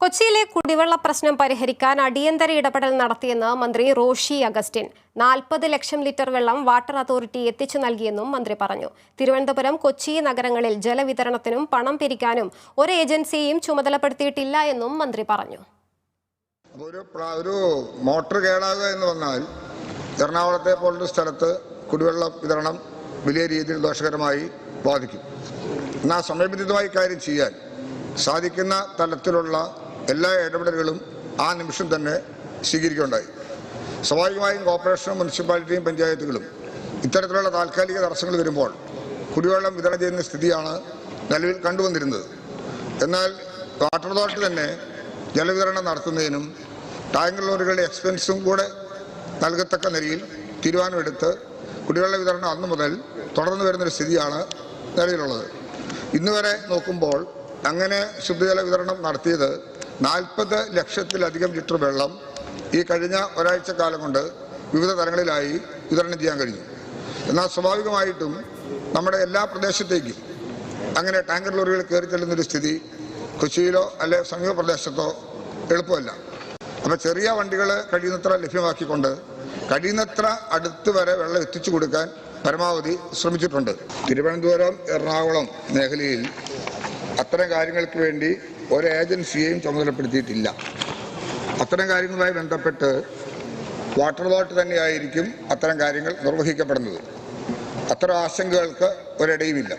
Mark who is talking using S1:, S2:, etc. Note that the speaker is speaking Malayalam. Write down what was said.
S1: കൊച്ചിയിലെ കുടിവെള്ള പ്രശ്നം പരിഹരിക്കാൻ അടിയന്തര ഇടപെടൽ നടത്തിയെന്ന് മന്ത്രി റോഷി അഗസ്റ്റിൻ. നാൽപ്പത് ലക്ഷം ലിറ്റർ വെള്ളം വാട്ടർ അതോറിറ്റി എത്തിച്ചു നൽകിയെന്നും മന്ത്രി പറഞ്ഞു. തിരുവനന്തപുരം കൊച്ചി നഗരങ്ങളിൽ ജലവിതരണത്തിനും പണം പിരിക്കാനും ഒരു ഏജൻസിയെയും ചുമതലപ്പെടുത്തിയിട്ടില്ല എന്നും മന്ത്രി പറഞ്ഞു.
S2: ഒരു മോട്ടോർ കേടാകുക എന്ന് വന്നാൽ എറണാകുളത്തെ പോലൊരു സ്ഥലത്ത് കുടിവെള്ള വിതരണം വലിയ രീതിയിൽ ദോഷകരമായി ബാധിക്കും. എന്നാൽ സമയബന്ധിതമായി കാര്യം ചെയ്യാൻ സാധിക്കുന്ന തലത്തിലുള്ള എല്ലാ ഇടപെടലുകളും ആ നിമിഷം തന്നെ സ്വീകരിക്കുകയുണ്ടായി. സ്വാഭാവികമായും കോർപ്പറേഷനും മുനിസിപ്പാലിറ്റിയും പഞ്ചായത്തുകളും ഇത്തരത്തിലുള്ള താൽക്കാലിക തടസ്സങ്ങൾ വരുമ്പോൾ കുടിവെള്ളം വിതരണം ചെയ്യുന്ന സ്ഥിതിയാണ് നിലവിൽ കണ്ടുവന്നിരുന്നത്. എന്നാൽ വാട്ടർ അതോറിറ്റി തന്നെ ജലവിതരണം നടത്തുന്നതിനും ടാങ്കർ ലോറികളുടെ എക്സ്പെൻസും കൂടെ നൽകത്തക്ക നിലയിൽ തീരുമാനമെടുത്ത് കുടിവെള്ള വിതരണം അന്നു മുതൽ തുടർന്നു വരുന്നൊരു സ്ഥിതിയാണ് നിലവിലുള്ളത്. ഇന്ന് വരെ നോക്കുമ്പോൾ അങ്ങനെ ശുദ്ധജല വിതരണം നടത്തിയത് നാൽപ്പത് ലക്ഷത്തിലധികം ലിറ്റർ വെള്ളം ഈ കഴിഞ്ഞ ഒരാഴ്ച കാലം കൊണ്ട് വിവിധ തലങ്ങളിലായി വിതരണം ചെയ്യാൻ കഴിഞ്ഞു. എന്നാൽ സ്വാഭാവികമായിട്ടും നമ്മുടെ എല്ലാ പ്രദേശത്തേക്കും അങ്ങനെ ടാങ്കർ ലോറികൾ കയറി ചെല്ലുന്നൊരു സ്ഥിതി കൊച്ചിയിലോ അല്ലെ സമീപ പ്രദേശത്തോ എളുപ്പമല്ല. അപ്പോൾ ചെറിയ വണ്ടികൾ കഴിയുന്നത്ര ലഭ്യമാക്കിക്കൊണ്ട് കഴിയുന്നത്ര അടുത്ത് വരെ വെള്ളം എത്തിച്ചു കൊടുക്കാൻ പരമാവധി ശ്രമിച്ചിട്ടുണ്ട്. തിരുവനന്തപുരം എറണാകുളം മേഖലയിൽ അത്തരം കാര്യങ്ങൾക്ക് വേണ്ടി ഒരു ഏജൻസിയെയും ചുമതലപ്പെടുത്തിയിട്ടില്ല. അത്തരം കാര്യങ്ങളുമായി ബന്ധപ്പെട്ട് വാട്ടർ അതോറിറ്റി തന്നെയായിരിക്കും അത്തരം കാര്യങ്ങൾ നിർവഹിക്കപ്പെടുന്നത്. അത്തരം ആശങ്കകൾക്ക് ഒരിടയുമില്ല.